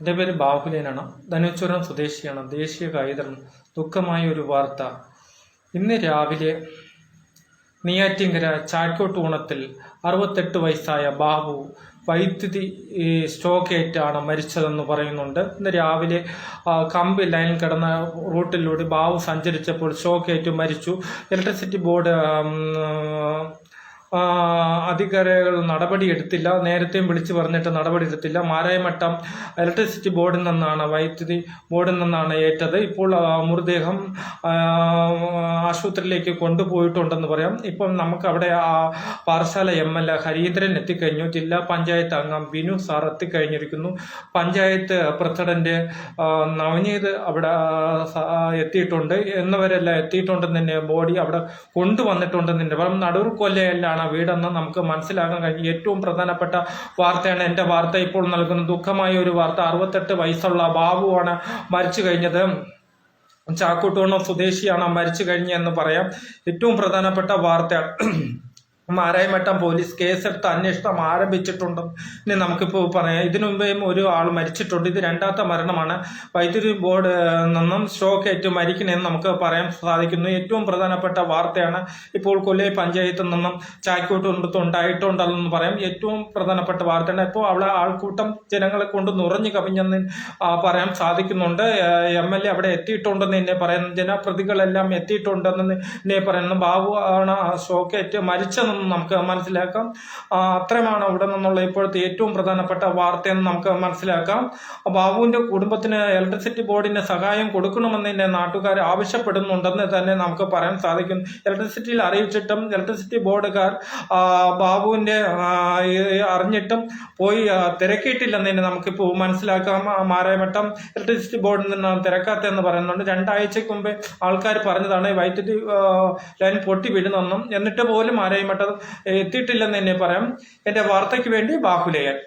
എന്റെ പേര് ബാഹുലേനാണ്. ധനുച്ചുരം സ്വദേശിയാണ്. ദേശീയ കൈതറൻ ദുഃഖമായ ഒരു വാർത്ത. ഇന്ന് രാവിലെ നെയ്യാറ്റിങ്കര ചാക്കോട്ട് ഊണത്തിൽ അറുപത്തെട്ട് വയസ്സായ ബാബു വൈദ്യുതി സ്റ്റോക്കേറ്റാണ് മരിച്ചതെന്ന് പറയുന്നുണ്ട്. ഇന്ന് രാവിലെ കമ്പ് ലൈൻ കിടന്ന റൂട്ടിലൂടെ ബാബു സഞ്ചരിച്ചപ്പോൾ സ്ട്രോക്ക് ഏറ്റ് മരിച്ചു. ഇലക്ട്രിസിറ്റി ബോർഡ് അധികാരികൾ നടപടിയെടുത്തില്ല നേരത്തെയും വിളിച്ചു പറഞ്ഞിട്ട് നടപടി എടുത്തില്ല. മാരായമട്ടം ഇലക്ട്രിസിറ്റി ബോർഡിൽ നിന്നാണ് വൈദ്യുതി ബോർഡിൽ നിന്നാണ് ഏറ്റത്. ഇപ്പോൾ മൃതദേഹം ആശുപത്രിയിലേക്ക് കൊണ്ടുപോയിട്ടുണ്ടെന്ന് പറയാം. ഇപ്പം നമുക്ക് അവിടെ ആ Parassala M L A Harindran എത്തിക്കഴിഞ്ഞു. ജില്ലാ പഞ്ചായത്ത് അംഗം ബിനു സാർ എത്തിക്കഴിഞ്ഞിരിക്കുന്നു. പഞ്ചായത്ത് പ്രസിഡന്റ് നവനീത് അവിടെ എത്തിയിട്ടുണ്ട്. എന്നിവരെല്ലാം എത്തിയിട്ടുണ്ടെന്ന് തന്നെ ബോഡി അവിടെ കൊണ്ടുവന്നിട്ടുണ്ടെന്ന് തന്നെ പറയാം. നടൂർ കൊല്ലയിലാണ് വീടെന്ന് നമുക്ക് മനസ്സിലാക്കാൻ കഴിഞ്ഞു ഏറ്റവും പ്രധാനപ്പെട്ട വാർത്തയാണ് എന്റെ വാർത്ത. ഇപ്പോൾ നൽകുന്ന ദുഃഖമായ ഒരു വാർത്ത. അറുപത്തെട്ട് വയസ്സുള്ള ബാബുവാണ് മരിച്ചു കഴിഞ്ഞത്. ചാക്കൂട്ടോണം സ്വദേശിയാണ് മരിച്ചു കഴിഞ്ഞതെന്ന് പറയാം. ഏറ്റവും പ്രധാനപ്പെട്ട വാർത്ത. മാരായമട്ടം പോലീസ് കേസെടുത്ത് അന്വേഷണം ആരംഭിച്ചിട്ടുണ്ട് ഇനി നമുക്കിപ്പോൾ പറയാം. ഇതിനു മുമ്പേയും ഒരു ആൾ മരിച്ചിട്ടുണ്ട്. ഇത് രണ്ടാമത്തെ മരണമാണ്. വൈദ്യുതി ബോർഡ് നിന്നും സ്ട്രോക്ക് ഏറ്റ് മരിക്കണമെന്ന് നമുക്ക് പറയാൻ സാധിക്കുന്നു. ഏറ്റവും പ്രധാനപ്പെട്ട വാർത്തയാണ് ഇപ്പോൾ കൊല്ലൈ പഞ്ചായത്തിൽ നിന്നും ചാക്കോട്ട് ഉണ്ടായിട്ടുണ്ടെന്ന് പറയാം. ഏറ്റവും പ്രധാനപ്പെട്ട വാർത്തയാണ്. ഇപ്പോൾ അവിടെ ആൾക്കൂട്ടം ജനങ്ങളെ കൊണ്ട് നിറഞ്ഞു കവിഞ്ഞെന്ന് പറയാൻ സാധിക്കുന്നുണ്ട്. എം എൽ എ അവിടെ എത്തിയിട്ടുണ്ടെന്ന് എന്നെ പറയുന്നു. ജനപ്രതികളെല്ലാം എത്തിയിട്ടുണ്ടെന്ന് എന്നെ പറയുന്നു. ബാബു ആണ് ഷോക്കേറ്റ് മരിച്ചതെന്ന് നമുക്ക് മനസ്സിലാക്കാം. അത്രയുമാണ് അവിടെ നിന്നുള്ള ഇപ്പോഴത്തെ ഏറ്റവും പ്രധാനപ്പെട്ട വാർത്തയെന്ന് നമുക്ക് മനസ്സിലാക്കാം. ബാബുവിന്റെ കുടുംബത്തിന് ഇലക്ട്രിസിറ്റി ബോർഡിന് സഹായം കൊടുക്കണമെന്ന് നാട്ടുകാർ ആവശ്യപ്പെടുന്നുണ്ടെന്ന് തന്നെ നമുക്ക് പറയാൻ സാധിക്കും. ഇലക്ട്രിസിറ്റിയിൽ അറിയിച്ചിട്ടും ഇലക്ട്രിസിറ്റി ബോർഡുകാർ ബാബുവിന്റെ അറിഞ്ഞിട്ടും പോയി തിരക്കിയിട്ടില്ലെന്ന് തന്നെ നമുക്കിപ്പോൾ മനസ്സിലാക്കാം. മാരായവട്ടം ഇലക്ട്രിസിറ്റി ബോർഡിൽ നിന്നാണ് തിരക്കാത്തതെന്ന് പറയുന്നുണ്ട്. രണ്ടാഴ്ചക്ക് മുമ്പേ ആൾക്കാർ പറഞ്ഞതാണ് വൈദ്യുതി ലൈൻ പൊട്ടി വീഴുന്നെന്നും. എന്നിട്ട് പോലും മാരായമട്ടം എത്തിയിട്ടില്ലെന്ന് തന്നെ പറയാം. എന്റെ വാർത്തയ്ക്ക് വേണ്ടി ബാഹുലേയൻ.